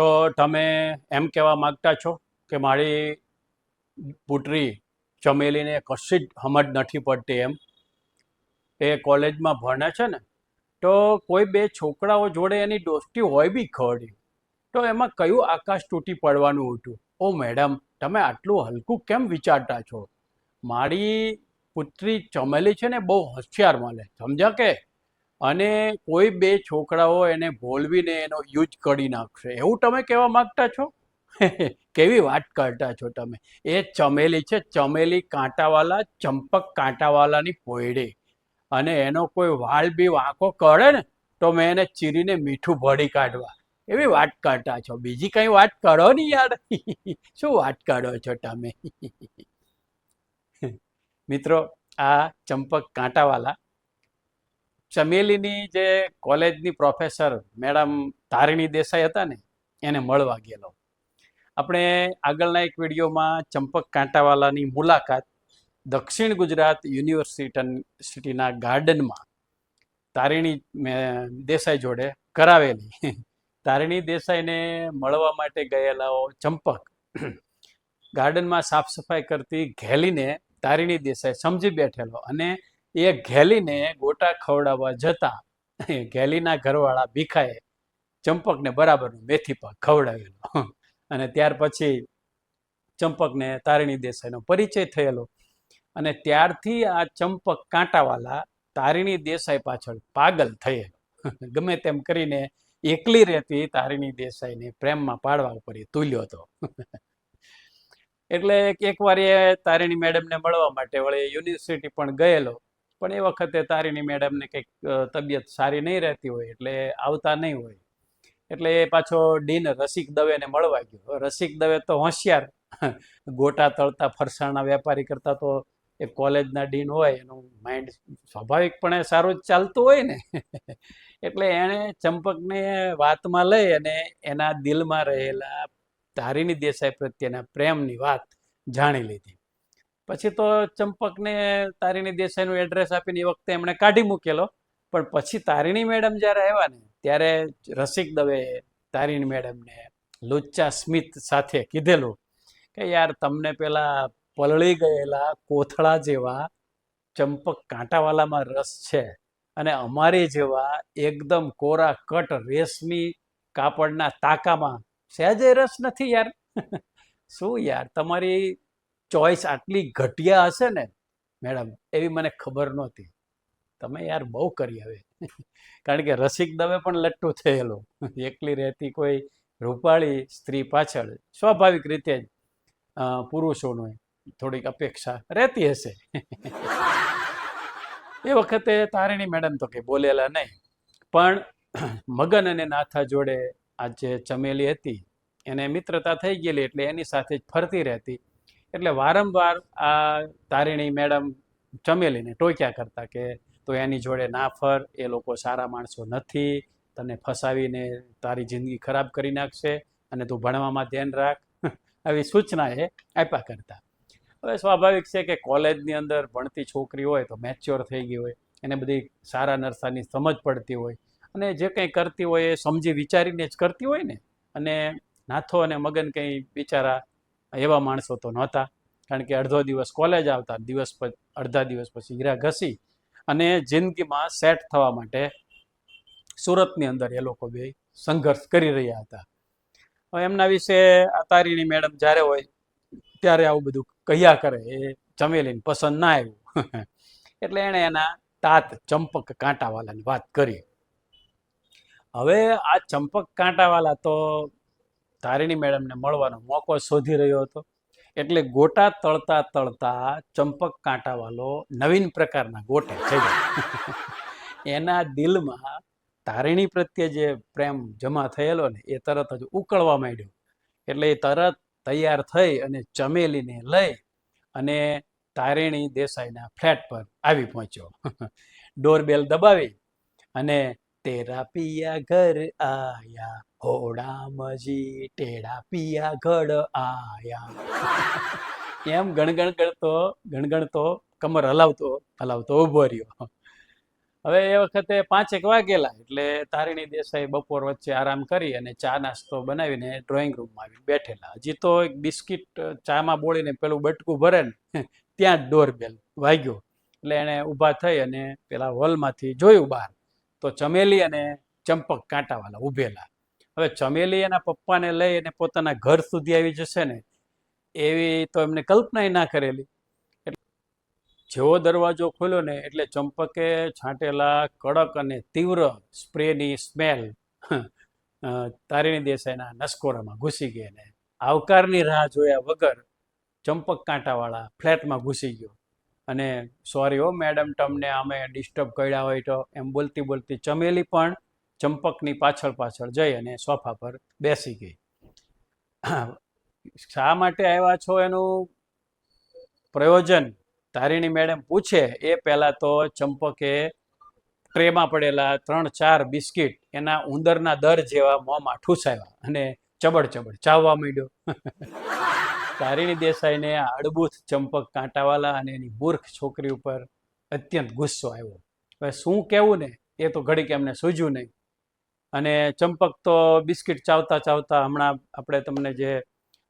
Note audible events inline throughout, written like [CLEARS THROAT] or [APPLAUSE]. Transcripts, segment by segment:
તો તમે એમ કહેવા માગતા છો કે મારી પુત્રી ચમેલીને કશી જ સમજ નથી પડતી એમ? એ કોલેજમાં ભણે છે ને, તો કોઈ બે છોકરાઓ જોડે એની દોસ્તી હોય બી ખરી. તો એમાં કયું આકાશ તૂટી પડવાનું હતું? ઓ મેડમ, તમે આટલું હલકું કેમ વિચારતા છો? મારી પુત્રી ચમેલી છે ને બહુ હોશિયાર મળે, સમજ્યા કે? અને કોઈ બે છોકરાઓ એને ભોલવીને એનો યુઝ કરી નાખશે. એવું તમે કહેવા માંગતા છો? [LAUGHS] કેવી વાત કરતા છો તમે? એ ચમેલી છે, ચમેલી કાંટાવાલા, ચંપક કાંટાવાલાની પોયડી. અને એનો કોઈ વાળ બી વાંકો કરે ને, તો મેં એને ચીરીને મીઠું ભરી કાઢવા. એવી વાત કરતા છો. બીજી કઈ વાત કરો ને યાર? [LAUGHS] શું વાત કરો છો તમે? [LAUGHS] મિત્રો, આ ચંપક કાંટાવાલા ચમેલીની જે કોલેજની પ્રોફેસર મેડમ તારિણી દેસાઈ હતા ને, એને મળવા ગયેલો. આપણે આગળના એક વિડીયોમાં ચંપક કાંટાવાલાની મુલાકાત દક્ષિણ ગુજરાત યુનિવર્સિટી સિટીના ગાર્ડનમાં તારિણી દેસાઈ જોડે કરાવેલી. તારિણી દેસાઈને મળવા માટે ગયેલાઓ ચંપક ગાર્ડનમાં સાફ સફાઈ કરતી ઘેલીને તારિણી દેસાઈ સમજી બેઠેલો અને એ ઘેલીને ગોટા ખવડાવવા જતા ઘેલીના ઘરવાળા ભીખાએ ચંપકને બરાબરનો મેથી પાક ખવડાવેલો. અને ત્યાર પછી ચંપકને તારિણી દેસાઈનો પરિચય થયેલો. અને ત્યારથી આ ચંપક કાંટાવાલા તારિણી દેસાઈ પાછળ પાગલ થયેલો. ગમે તેમ કરીને એકલી રહેતી તારિણી દેસાઈને પ્રેમમાં પાડવા ઉપર એ તુલ્યો હતો. એટલે એકવાર એ તારિણી મેડમને મળવા માટે વળી યુનિવર્સિટી પણ ગયેલો. પણ એ વખતે તારીની મેડમને કંઈક તબિયત સારી નહીં રહેતી હોય એટલે આવતા નહીં હોય. એટલે એ પાછો ડીન રસિક દવેને મળવા ગયો. રસિક દવે તો હોશિયાર. ગોટા તળતા, ફરસાણના વેપારી કરતા તો એ કોલેજના ડીન હોય, એનું માઇન્ડ સ્વાભાવિકપણે સારું જ ચાલતું હોય ને. એટલે એણે ચંપકને વાતમાં લઈ અને એના દિલમાં રહેલા તારીની દેસાઈ પ્રત્યેના પ્રેમની વાત જાણી લીધી. પછી તો ચંપકને તારિણી દેસાઈનું એડ્રેસ આપીને એ વખતે એમણે કાઢી મૂકેલો. પણ પછી તારિણી મેડમ જ્યારે આવ્યા ને, ત્યારે રસિક દવે તારિણી મેડમને લુચ્ચા સ્મિત સાથે કીધેલું કે, યાર, તમને પેલા પલળી ગયેલા કોથળા જેવા ચંપક કાંટાવાલામાં રસ છે અને અમારી જેવા એકદમ કોરા કટ રેશમી કાપડના તાકામાં સહેજે રસ નથી યાર. [LAUGHS] શું યાર, તમારી ચોઈસ આટલી ઘટિયા હશે ને, મેડમ, એવી મને ખબર નહોતી. તમે યાર બહુ કરી હવે. કારણ કે રસિક દવે પણ લટ્ટુ થયેલો. એકલી રહેતી કોઈ રૂપાળી સ્ત્રી પાછળ. સ્વાભાવિક રીતે જ પુરુષોનું થોડીક અપેક્ષા રહેતી હશે. એ વખતે તારીણી મેડમ તો કંઈ બોલેલા નહીં. પણ મગન અને નાથા જોડે આ જે ચમેલી હતી. એને મિત્રતા થઈ ગયેલી એટલે એની સાથે જ ફરતી રહેતી. એટલે વારંવાર આ તારિણી મેડમ ચમેલીને ટોક્યા કરતા કે તો એની જોડે ના ફર, એ લોકો સારા માણસો નથી, તને ફસાવીને તારી જિંદગી ખરાબ કરી નાખશે અને તું ભણવામાં ધ્યાન રાખ. [LAUGHS] આવી સૂચના એ આપ્યા કરતા. હવે સ્વાભાવિક છે કે કોલેજની અંદર ભણતી છોકરી હોય તો મેચ્યોર થઈ ગઈ હોય, એને બધી સારા નરસાની સમજ પડતી હોય અને જે કંઈ કરતી હોય એ સમજી વિચારીને જ કરતી હોય ને. અને નાથો અને મગન કંઈ બિચારા એવા માણસો તો નહોતા. કારણ કે અડધો દિવસ કોલેજ આવતા, દિવસ અડધા દિવસ પછી હીરા ઘસી અને જિંદગીમાં સેટ થવા માટે સુરતની અંદર એ લોકો બે સંઘર્ષ કરી રહ્યા હતા. એમના વિશે આ તારીણી મેડમ જ્યારે હોય, ત્યારે આવું બધું કહ્યા કરે, એ ચમેલીને પસંદ ના આવ્યું. [LAUGHS] એટલે એણે એના તાત ચંપક કાંટાવાલાની વાત કરી. હવે આ ચંપક કાંટાવાલા તો તારિણી મેડમને મળવાનો મોકો શોધી રહ્યો હતો. એટલે ગોટા તળતા તળતા ચંપક કાંટાવાલો નવીન પ્રકારના ગોટે થઈ એના દિલમાં તારીણી પ્રત્યે જે પ્રેમ જમા થયેલો ને એ તરત જ ઉકળવા માંડ્યો. એટલે એ તરત તૈયાર થઈ અને ચમેલીને લઈ અને તારીણી દેસાઈના ફ્લેટ પર આવી પહોંચ્યો. ડોરબેલ દબાવી અને તેરા પિયા ઘર આયા હોડા મજી ટેડા પિયા ઘડ આયા એમ ગણગણ કરતો ગણગણતો કમર હલાવતો હલાવતો ઊભો રહ્યો. હવે એ વખતે પાંચેક વાગેલા, એટલે તારીણી દેસાઈ બપોર વચ્ચે આરામ કરી અને ચા નાસ્તો બનાવીને ડ્રોઈંગ રૂમમાં આવી બેઠેલા. હજી તો એક બિસ્કિટ, ચામાં બોળીને પેલું બટકું ભરે ને, ત્યાં જ ડોરબેલ વાગ્યો. એટલે એણે ઊભા થઈ અને પેલા હોલમાંથી જોયું બહાર. તો ચમેલી અને ચંપક કાંટાવાળા ઉભેલા. હવે ચમેલી એના પપ્પાને લઈ અને પોતાના ઘર સુધી આવી જશે ને, એવી તો એમને કલ્પનાય ના કરેલી. જેવો દરવાજો ખોલ્યો ને, એટલે ચંપકે છાંટેલા કડક અને તીવ્ર સ્પ્રેની સ્મેલ તારીણી દેસાઈના નસકોરામાં ઘૂસી ગઈ ને, આવકારની રાહ જોયા વગર ચંપક કાંટાવાળા ફ્લેટમાં ઘૂસી ગયો. અને સોરી હો મેડમ તમને અમે ડિસ્ટર્બ કર્યા હોય તો એમ બોલતી બોલતી ચમેલી પણ ચંપકની પાછળ પાછળ જઈ અને સોફા પર બેસી ગઈ. શા માટે આવ્યા છો એનું પ્રયોજન? તારીણી મેડમ પૂછે, એ પહેલાં તો ચંપકે ટ્રેમાં પડેલા ત્રણ ચાર બિસ્કિટ એના ઉંદરના દર જેવા મોંમાં ઠૂસાવ્યા અને ચબડ ચબડ ચાવવા માંડ્યો. તારીણી દેસાઈને આ અડબૂથ ચંપક કાંટાવાલા અને એની મૂર્ખ છોકરી ઉપર અત્યંત ગુસ્સો આવ્યો. હવે શું કહેવું ને એ તો ઘડીક એમને સૂજ્યું નહીં. અને ચંપક તો બિસ્કિટ ચાવતા ચાવતા હમણાં આપણે તમને જે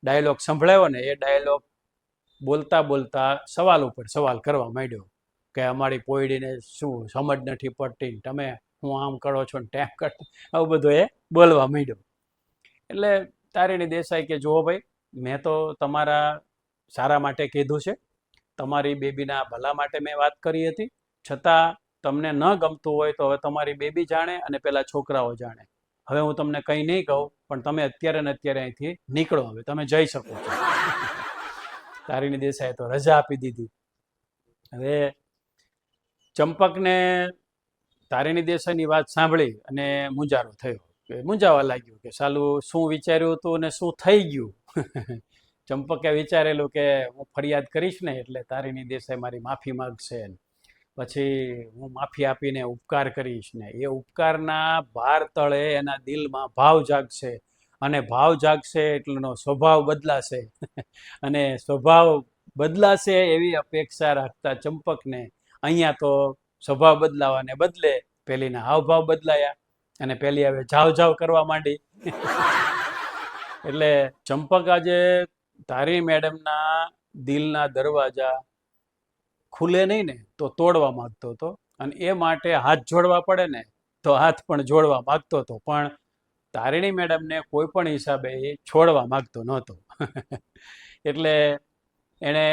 ડાયલોગ સંભળાયો ને એ ડાયલોગ બોલતા બોલતા સવાલ ઉપર સવાલ કરવા માંડ્યો કે અમારી પોયડીને શું સમજ નથી પડતી તમે હું આમ કરો છો ને ટેમ કરતો આવું બધું એ બોલવા માંડ્યો. એટલે તારીણી દેસાઈ કે જુઓ ભાઈ મેં તો તમારા સારા માટે કીધું છે. તમારી બેબીના ભલા માટે મેં વાત કરી હતી. છતાં તમને ન ગમતું હોય તો હવે તમારી બેબી જાણે અને પેલા છોકરાઓ જાણે. હવે હું તમને કંઈ નહીં કહું, પણ તમે અત્યારે ને અત્યારે અહીંથી નીકળો હવે. તમે જઈ શકો છો. તારીની દેસાઈએ તો રજા આપી દીધી. હવે ચંપકને તારીની દેસાઈની વાત સાંભળી અને મુંજારો થયો. મૂંઝાવા લાગ્યું કે સાલું શું વિચાર્યું હતું ને શું થઈ ગયું? [LAUGHS] ચંપકે વિચારેલું કે હું ફરિયાદ કરીશ ને એટલે તારીની દેસાઈ મારી માફી માગશે પછી હું માફી આપીને ઉપકાર કરીશ ને. એ ઉપકારના ભાર તળે એના દિલમાં ભાવ જાગશે અને ભાવ જાગશે એટલેનો સ્વભાવ બદલાશે. [LAUGHS] અને સ્વભાવ બદલાશે એવી અપેક્ષા રાખતા ચંપકને અહીંયા તો સ્વભાવ બદલાવાને બદલે પેલીના હાવભાવ બદલાયા. અને પેલી હવે જાવ જાવ કરવા માંડી. એટલે ચંપક આજે ધારી મેડમના દિલના દરવાજા ખુલે નહીં ને, તો તોડવા માંગતો હતો. અને એ માટે હાથ જોડવા પડે ને, તો હાથ પણ જોડવા માંગતો હતો. પણ તારીણી મેડમને કોઈ પણ હિસાબે એ છોડવા માંગતો નહોતો. એટલે એણે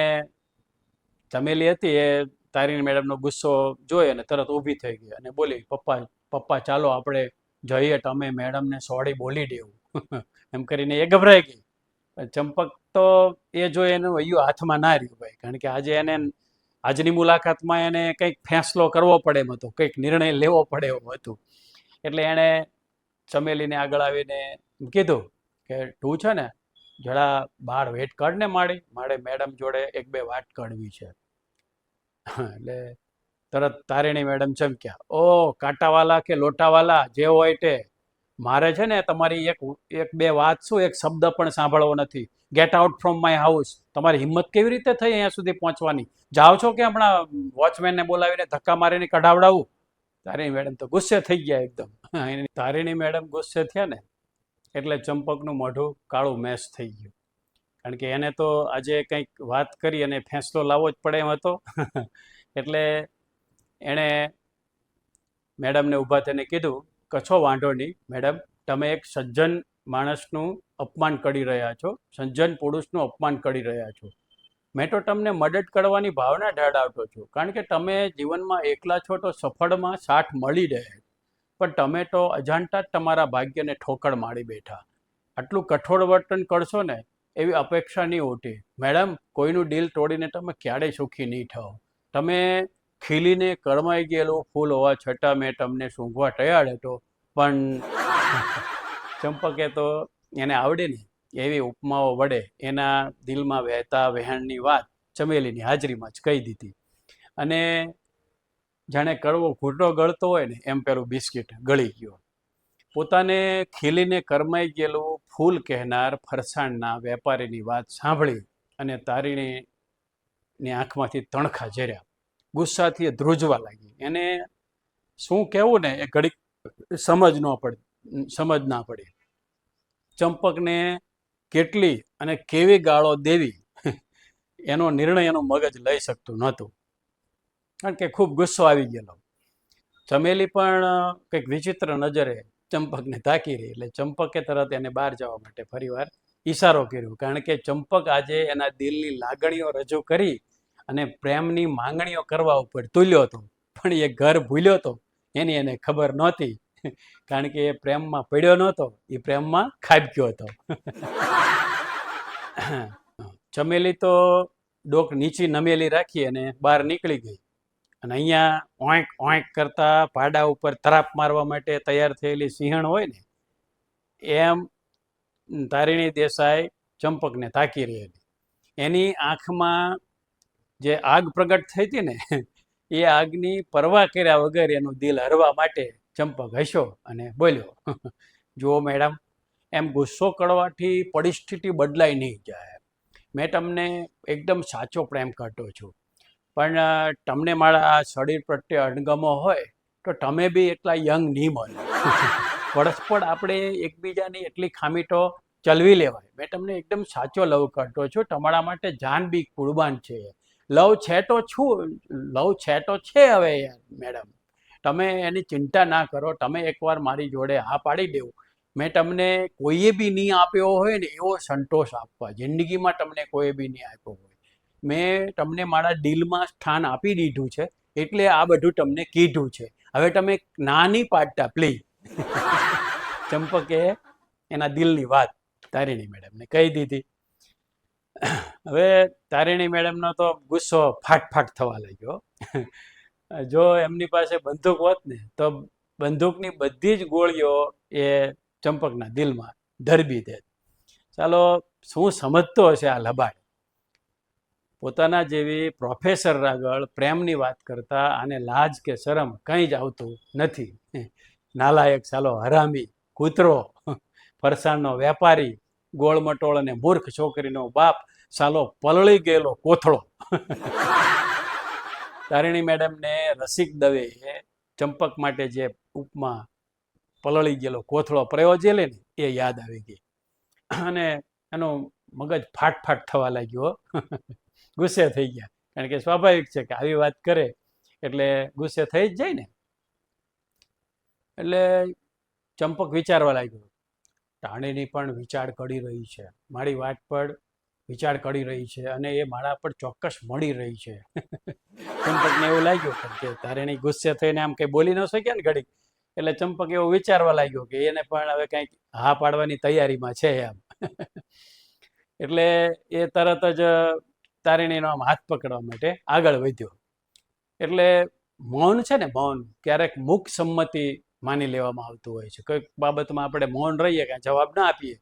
ચમેલી હતી, એ તારીણી મેડમનો ગુસ્સો જોઈ અને તરત ઊભી થઈ ગઈ અને બોલી, પપ્પા પપ્પા, ચાલો આપણે જઈએ, તમે મેડમને સોડી બોલી દેવું. [LAUGHS] એમ કરીને એ ગભરાઈ ગઈ. ચંપક તો એ જો એનું અયું હાથમાં ના રહ્યું ભાઈ, કારણ કે આજે એને, આજની મુલાકાતમાં એને કંઈક ફેંસલો કરવો પડે એમ હતો, કંઈક નિર્ણય લેવો પડે એવું હતું. એટલે એણે ચમેલીને આગળ આવીને કીધું કે, તું છે ને, જરા બહાર વેટ કરને મારી મારે મેડમ જોડે એક બે વાત કરવી છે. [LAUGHS] એટલે તરત તારીણી મેડમ ચમક્યા ઓ, કાંટાવાલા કે લોટાવાલા, જે હોય તે. મારે છે ને તમારી એક એક બે વાત શું, એક શબ્દ પણ સાંભળવો નથી. Get out from my house તમારી હિંમત કેવી રીતે થઈ અહીંયા સુધી પહોંચવાની? જાઓ છો કે હમણાં વોચમેનને બોલાવીને ધક્કા મારીને કઢાવડાવું? તારીણી મેડમ તો ગુસ્સે થઈ ગયા એકદમ. એની તારીણી મેડમ ગુસ્સે થયા ને, એટલે ચંપકનું મોઢું કાળું મેસ થઈ ગયું. કારણ કે એને તો આજે કંઈક વાત કરી અને ફેંસલો લાવવો જ પડે એમ હતો. [LAUGHS] એટલે એણે મેડમને ઊભા થઈને કીધું કશો વાંધો નહીં, મેડમ, તમે એક સજ્જન માણસનું અપમાન કરી રહ્યા છો, સજ્જન પુરુષનું અપમાન કરી રહ્યા છો. મેં તો તમને મદદ કરવાની ભાવના ઢાળાવતો છું, કારણ કે તમે જીવનમાં એકલા છો તો સફળમાં સાથ મળી રહે. પણ તમે તો અજાણતા જ તમારા ભાગ્યને ઠોકર મારી બેઠા. આટલું કઠોર વર્તન કરશો ને, એવી અપેક્ષા નહીં હોતી મેડમ, કોઈનું ડીલ તોડીને તમે ક્યારેય સુખી નહીં થાઓ. તમે ખીલીને કરમાઈ ગયેલું ફૂલ હોવા છતાં મેં તમને સૂંઘવા તૈયાર હતો. પણ ચંપકે તો એને આવડે ને એવી ઉપમાઓ વડે એના દિલમાં વહેતા વહેણની વાત ચમેલીની હાજરીમાં જ કહી દીધી. અને જાણે કડવો ઘૂંટો ગળતો હોય ને એમ પેલું બિસ્કિટ ગળી ગયો. પોતાને ખીલીને કરમાઈ ગયેલું ફૂલ કહેનાર ફરસાણના વેપારીની વાત સાંભળી અને તારીણીની આંખમાંથી તણખા ઝર્યા. ગુસ્સાથી એ ધ્રુજવા લાગી. એને શું કહેવું ને, એ ઘડીક સમજ ન પડે, સમજ ના પડી. ચંપકને કેટલી અને કેવી ગાળો દેવી, એનો નિર્ણય એનો મગજ લઈ શકતું નહોતું. કારણ કે ખૂબ ગુસ્સો આવી ગયેલો. ચમેલી પણ કંઈક વિચિત્ર નજરે ચંપકને તાકી રહી. એટલે ચંપકે તરત એને બહાર જવા માટે ફરીવાર ઈશારો કર્યો. કારણ કે ચંપક આજે એના દિલની લાગણીઓ રજૂ કરી અને પ્રેમની માંગણીઓ કરવા ઉપર તુલ્યો હતો. પણ એ ઘર ભૂલ્યો હતો. એની એને ખબર નહોતી. કારણ કે એ પ્રેમમાં પડ્યો નહોતો. એ પ્રેમમાં ખાબક્યો હતો. ચમેલી તો ડોક નીચી નમેલી રાખી અને બહાર નીકળી ગઈ. અને અહીંયા ઓંક ઓંક કરતા પાડા ઉપર તરાપ મારવા માટે તૈયાર થયેલી સિંહણ હોય ને, એમ તારીણી દેસાઈ ચંપકને તાકી રહેલી. એની આંખમાં જે આગ પ્રગટ થઈ હતી ને, એ આગની પરવા કર્યા વગર એનું દિલ હરવા માટે ચંપક હસ્યો અને બોલ્યો, જુઓ મેડમ, એમ ગુસ્સો કરવાથી પરિસ્થિતિ બદલાઈ નહીં જાય. મેં તમને એકદમ સાચો પ્રેમ કરતો છું. પણ તમને મારા શરીર પ્રત્યે અણગમો હોય, તો તમે બી એટલા યંગ નહીં મળો પરસ્પર આપણે એકબીજાની એટલી ખામી તો ચલવી લેવાય. મેં તમને એકદમ સાચો લવ કરતો છું. તમારા માટે જાન બી કુરબાન છે. લવ છે તો છું, લવ છે તો છે હવે મેડમ. તમે એની ચિંતા ના કરો, તમે એકવાર મારી જોડે હા પાડી દેવું. મેં તમને કોઈએ બી નહીં આપ્યો હોય ને, એવો સંતોષ આપવા. જિંદગીમાં તમને કોઈએ બી નહીં આપ્યો હોય. મેં તમને મારા દિલમાં સ્થાન આપી દીધું છે, એટલે આ બધું તમને કીધું છે. હવે તમે ના નહીં પાડતા પ્લીઝ [LAUGHS] ચંપકે એના દિલની વાત. તારીણી મેડમને. કહી દીધી. હવે તારીણી મેડમનો તો ગુસ્સો ફાટ ફાટ થવા લાગ્યો. જો એમની પાસે બંદૂક હોત ને, તો બંદૂકની બધી જ ગોળીઓ એ ચંપકના દિલમાં ધરબી દે. ચાલો, શું સમજતો હશે આ લબાડ? પોતાના જેવી પ્રોફેસર આગળ પ્રેમની વાત કરતા આને લાજ કે શરમ કંઈ જ આવતું નથી. નાલાયક, ચાલો, હરામી, કૂતરો, ફરસાણનો વેપારી ગોળમટોળ અને મૂર્ખ છોકરીનો બાપ સાલો પલળી ગયેલો કોથળો. તારીણી મેડમને રસિક દવે ચંપક માટે જે ઉપમા પલળી ગયેલો કોથળો પ્રયોજેલે ને એ યાદ આવી ગઈ. અને એનો મગજ ફાટ ફાટ થવા લાગ્યો. ગુસ્સે થઈ ગયા. કારણ કે સ્વાભાવિક છે કે આવી વાત કરે એટલે ગુસ્સે થઈ જ જાય ને. એટલે ચંપક વિચારવા લાગ્યો. ટાણીની પણ વિચાર કરી રહી છે. મારી વાત પર વિચાર કરી રહી છે અને એ મારા પર ચોક્કસ મળી રહી છે. ચંપકને એવું લાગ્યું કે તારેણી ગુસ્સે થઈને આમ કંઈ બોલી ન શક્યા ને ઘડીક? એટલે ચંપક એવું વિચારવા લાગ્યો કે એને પણ હવે કંઈક હા પાડવાની તૈયારીમાં છે આમ. એટલે એ તરત જ તારીણીનો આમ હાથ પકડવા માટે આગળ વધ્યો. એટલે મૌન છે ને મૌન, ક્યારેક મુખ સંમતિ માની લેવામાં આવતું હોય છે. કોઈક બાબતમાં આપણે મૌન રહીએ કે જવાબ ના આપીએ,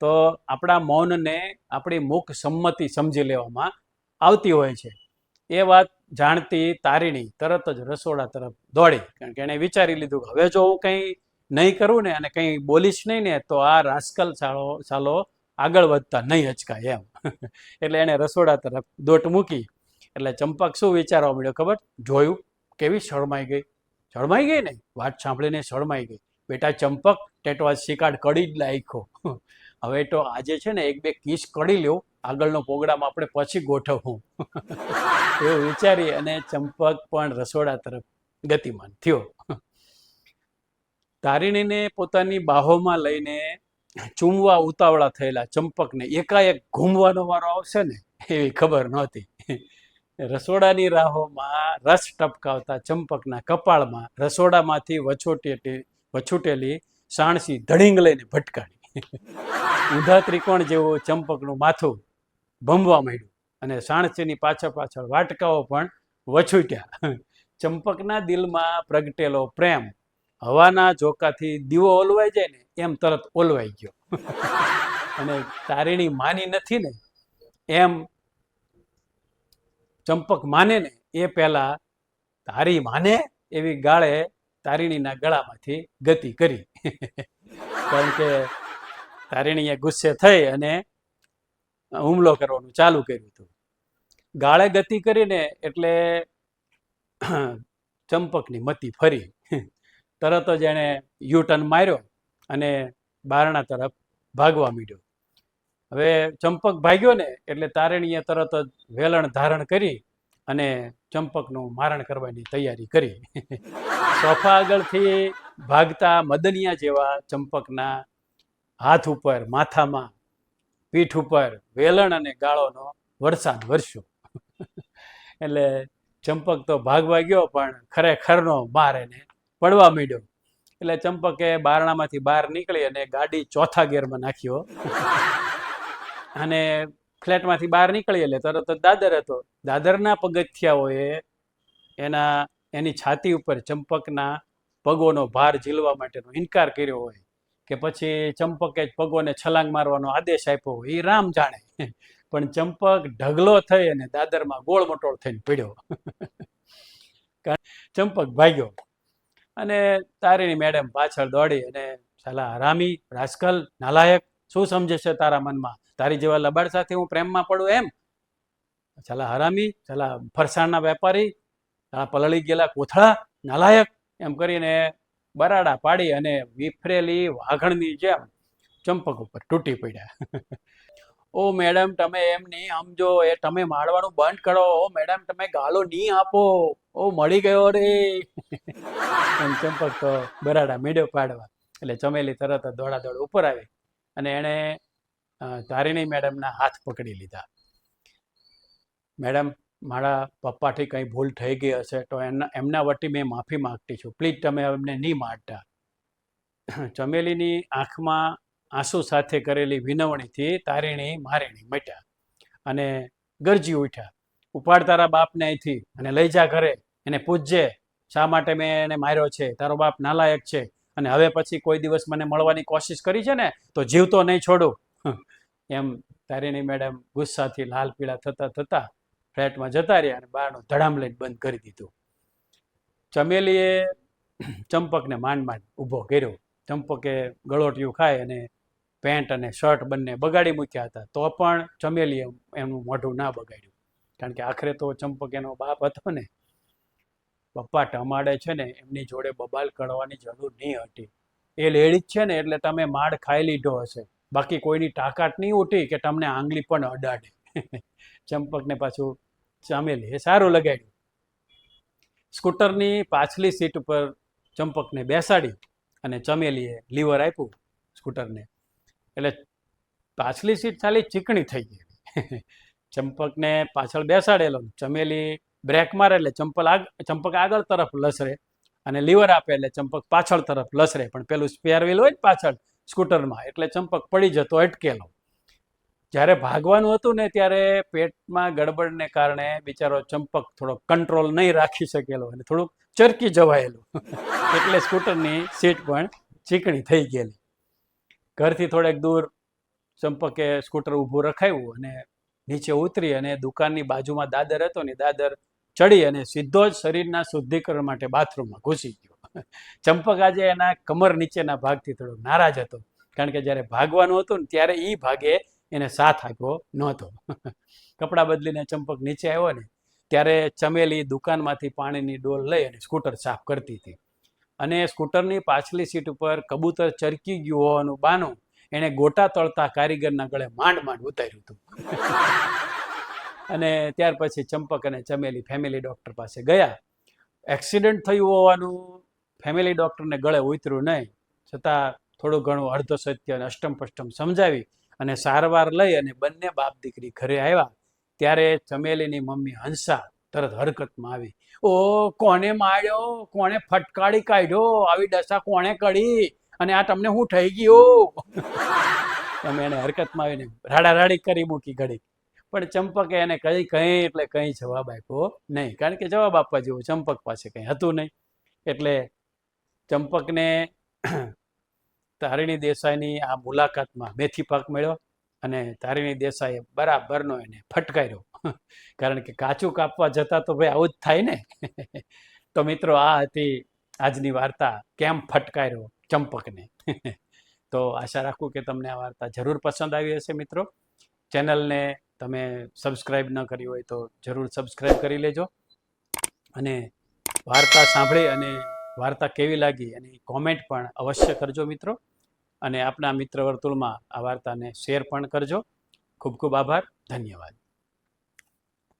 તો આપણા મૌનને આપણી મુખ સંમતિ સમજી લેવામાં આવતી હોય છે. એ વાત જાણતી તારીણી તરત જ રસોડા તરફ દોડી, કારણ કે એણે વિચારી લીધું કે હવે જો હું કંઈ નહીં કરું ને અને કંઈ બોલીશ નહીં ને, તો આ રાસ્કલ સાલો સાલો આગળ વધતા નહીં અચકાય એમ. [LAUGHS] એટલે એણે રસોડા તરફ દોટ મૂકી. એટલે ચંપક શું વિચારવા મળ્યો ખબર? જોયું, કેવી શરમાઈ ગઈ. શરમાઈ ગઈ ને? વાત સાંભળીને શરમાઈ ગઈ. બેટા, ચંપક ટેટવા શિકાડ કડી જ લાયખો હવે તો આજે છે ને એક બે કિસ કડી લ્યો. આગળનો પ્રોગ્રામ આપણે પછી ગોઠવું. એવું વિચારી અને ચંપક પણ રસોડા તરફ ગતિમાન થયો. તારીણીને પોતાની બાહોમાં લઈને ચૂમવા ઉતાવળા થયેલા ચંપકને એકાએક ઘૂમવાનો વારો આવશે ને? એવી ખબર નહોતી. રસોડાની રાહોમાં રસ ટપકાવતા ચંપકના કપાળમાં રસોડામાંથી વછોટેલી વછૂટેલી સાણસી ધડીંગ લઈને ભટકાણી ઉધા ત્રિકોણ જેવું ચંપકનું માથું ભમવા માંડ્યું અને સાણસીની પાછળ પાછળ વાટકાઓ પણ વછૂટ્યા. ચંપકના દિલમાં પ્રગટેલો પ્રેમ હવાના ઝોકાથી દીવો ઓલવાઈ જાય ને એમ તરત ઓલવાઈ ગયો. અને તારીણી માની નથી ને એમ ચંપક માને ને એ પહેલા તારી માને એવી ગાળે તારીણીના ગળામાંથી ગતિ કરી. [LAUGHS] કારણ કે તારીણીએ ગુસ્સે થઈ અને હુમલો કરવાનું ચાલુ કર્યું હતું. ગાળે ગતિ કરીને એટલે [CLEARS THROAT] ચંપકની મતી ફરી. [LAUGHS] તરત જ એણે યુ ટર્ન માર્યો અને બારણા તરફ ભાગવા માંડ્યો. હવે ચંપક ભાગ્યો ને એટલે તારણીએ તરત જ વેલણ ધારણ કરી અને ચંપકનું મારણ કરવાની તૈયારી કરી. સોફા આગળથી ભાગતા મદનિયા જેવા ચંપકના હાથ ઉપર, માથામાં, પીઠ ઉપર વેલણ અને ગાળોનો વરસાદ વરસ્યો. એટલે ચંપક તો ભાગવા ગયો પણ ખરેખરનો માર એને પડવા માંડ્યો. એટલે ચંપકે બારણામાંથી બહાર નીકળી અને ગાડી ચોથા ગેરમાં નાખ્યો. અને ફ્લેટમાંથી બહાર નીકળી એટલે તરત દાદર હતો. દાદરના પગથિયાઓએ એના, એની છાતી ઉપર ચંપકના પગોનો ભાર ઝીલવા માટેનો ઇનકાર કર્યો હોય કે પછી ચંપકે જ પગોને છલાંગ મારવાનો આદેશ આપ્યો હોય, એ રામ જાણે. પણ ચંપક ઢગલો થઈ અને દાદરમાં ગોળ મટોળ થઈને પડ્યો. ચંપક ભાગ્યો. અને તારીની મેડમ પાછળ દોડી અને, સાલા, હરામી, રાજકલ, નાલાયક શું સમજે છે તારા મનમાં? તારી જેવા લબાડ સાથે હું પ્રેમમાં પડું એમ? ચાલા હરામી, ચાલા ફરસાણના વેપારી, ચાલા પલળી ગયેલા કોથળા, નાલાયક, એમ કરીને બરાડા પાડી અને વિફરેલી વાઘણની જેમ ચંપક ઉપર તૂટી પડ્યા. [LAUGHS] ઓ મેડમ, તમે એમ નહીં સમજો, એ તમે મારવાનું બંધ કરો. ઓ મેડમ, તમે ગાલો નહીં આપો. ઓ મળી ગયો રે. [LAUGHS] એમ ચંપક તો બરાડા મેળ્યો પાડવા. એટલે ચમેલી તરત દોડા દોડ ઉપર આવી. અને એણે તારીણી મેડમના હાથ પકડી લીધા. મેડમ, મારા પપ્પાથી કંઈ ભૂલ થઈ ગઈ હશે તો એમના એમના વટી મેં માફી માગતી છું. પ્લીઝ તમે એમને નહીં મારતા. ચમેલીની આંખમાં આંસુ સાથે કરેલી વિનવણીથી તારીણી મારીણી મટ્યા અને ગરજી ઉઠ્યા. ઉપાડ તારા બાપને અહીંથી અને લઈ જા ઘરે. એને પૂછજે શા માટે મેં એને માર્યો છે? તારો બાપ નાલાયક છે. અને હવે પછી કોઈ દિવસ મને મળવાની કોશિશ કરી છે ને, તો જીવતો નહીં છોડું. એમ તારીણી મેડમ ગુસ્સાથી લાલ પીળા થતા થતા ફ્લેટમાં જતા રહ્યા અને બહારનું ધડામ લઈને બંધ કરી દીધું. ચમેલીએ ચંપકને માંડ માંડ ઊભો કર્યો. ચંપકે ગળોટિયું ખાય અને પેન્ટ અને શર્ટ બંને બગાડી મૂક્યા હતા. તો પણ ચમેલીએ એનું મોઢું ના બગાડ્યું. કારણ કે આખરે તો ચંપક એનો બાપ હતો ને પપ્પા ટમાડે છે ને, એમની જોડે બબાલ કરવાની જરૂર નહીં હતી. એ લેડી જ છે ને, એટલે તમે માડ ખાઈ લીધો હશે. બાકી કોઈની તાકાત નહીં ઉઠી કે તમને આંગળી પણ અડાડે. [LAUGHS] ચંપકને પાછું ચમેલી એ સારું લગાડ્યું. સ્કૂટરની પાછલી સીટ ઉપર ચંપકને બેસાડી અને ચમેલીએ લીવર આપ્યું સ્કૂટરને. એટલે પાછલી સીટ ખાલી ચીકણી થઈ ગઈ. [LAUGHS] ચંપકને પાછળ બેસાડેલો ચમેલી બ્રેક મારે એટલે ચંપલ આગ, ચંપક આગળ તરફ લસરે અને લીવર આપે એટલે ચંપક પાછળ તરફ લસરે. પણ પેલું સ્પેર વ્હીલ હોય ને પાછળ, સ્કૂટરમાં, એટલે ચંપક પડી જતો અટકેલો. જ્યારે ભાગવાનું હતું ને ત્યારે પેટમાં ગડબડને કારણે બિચારો ચંપક થોડો કંટ્રોલ નહીં રાખી શકેલો અને થોડુંક ચરકી જવાયેલું. [LAUGHS] એટલે સ્કૂટરની સીટ પણ ચીકણી થઈ ગયેલી. ઘરથી થોડેક દૂર ચંપકે સ્કૂટર ઊભું રખાવ્યું અને નીચે ઉતરી અને દુકાનની બાજુમાં દાદર હતો ને દાદર ચડી અને સીધો જ શરીરના શુદ્ધિકરણ માટે બાથરૂમમાં ઘૂસી ગયો. ચંપક આજે એના કમર નીચેના ભાગથી થોડો નારાજ હતો. કારણ કે જ્યારે ભાગવાનું હતું ને ત્યારે એ ભાગે એને સાથ આપ્યો નહોતો. કપડાં બદલીને ચંપક નીચે આવ્યો ને ત્યારે ચમેલી દુકાનમાંથી પાણીની ડોલ લઈ અને સ્કૂટર સાફ કરતી હતી. અને સ્કૂટરની પાછલી સીટ ઉપર કબૂતર ચરકી ગયું હોવાનું બાનું એણે ગોટા તળતા કારીગરના ગળે માંડ માંડ ઉતાર્યું હતું. અને ત્યાર પછી ચંપક અને ચમેલી ફેમિલી ડોક્ટર પાસે ગયા. એક્સિડન્ટ થયું હોવાનું ફેમિલી ડૉક્ટરને ગળે ઉતર્યું નહીં. છતાં થોડું ઘણું અર્ધ સત્ય અને અષ્ટમ પષ્ટમ સમજાવી અને સારવાર લઈ અને બંને બાપ દીકરી ઘરે આવ્યા. ત્યારે ચમેલીની મમ્મી હંસા તરત હરકતમાં આવી. ઓ કોને માર્યો? કોને ફટકાડી કાઢ્યો? આવી દશા કોણે કરી? અને આ તમને હું થઈ ગયું? [LAUGHS] એમ એને હરકતમાં આવીને રાડા રાડી કરી મૂકી ઘડી પણ ચંપકે એને કંઈ કંઈ એટલે કંઈ જવાબ આપ્યો નહીં. કારણ કે જવાબ આપવા જેવું ચંપક પાસે કંઈ હતું નહીં. એટલે ચંપકને [CLEARS THROAT] તારીણી દેસાઈની આ મુલાકાતમાં મેથી પાક મળ્યો અને તારીણી દેસાઈએ બરાબરનો એને ફટકાર્યો. [LAUGHS] કારણ કે કાચું કાપવા જતા તો ભાઈ આવું જ થાય ને. [LAUGHS] તો મિત્રો, આ હતી આજની વાર્તા કેમ ફટકાર્યો ચંપકને. [LAUGHS] તો આશા રાખું કે તમને આ વાર્તા જરૂર પસંદ આવી હશે મિત્રો. ચેનલને તમે સબસ્ક્રાઈબ ન કરી હોય તો જરૂર સબસ્ક્રાઈબ કરી લેજો. અને વાર્તા સાંભળી અને વાર્તા કેવી લાગી એની કોમેન્ટ પણ અવશ્ય કરજો મિત્રો. અને આપના મિત્ર વર્તુળમાં આ વાર્તાને શેર પણ કરજો. ખૂબ ખૂબ આભાર. ધન્યવાદ.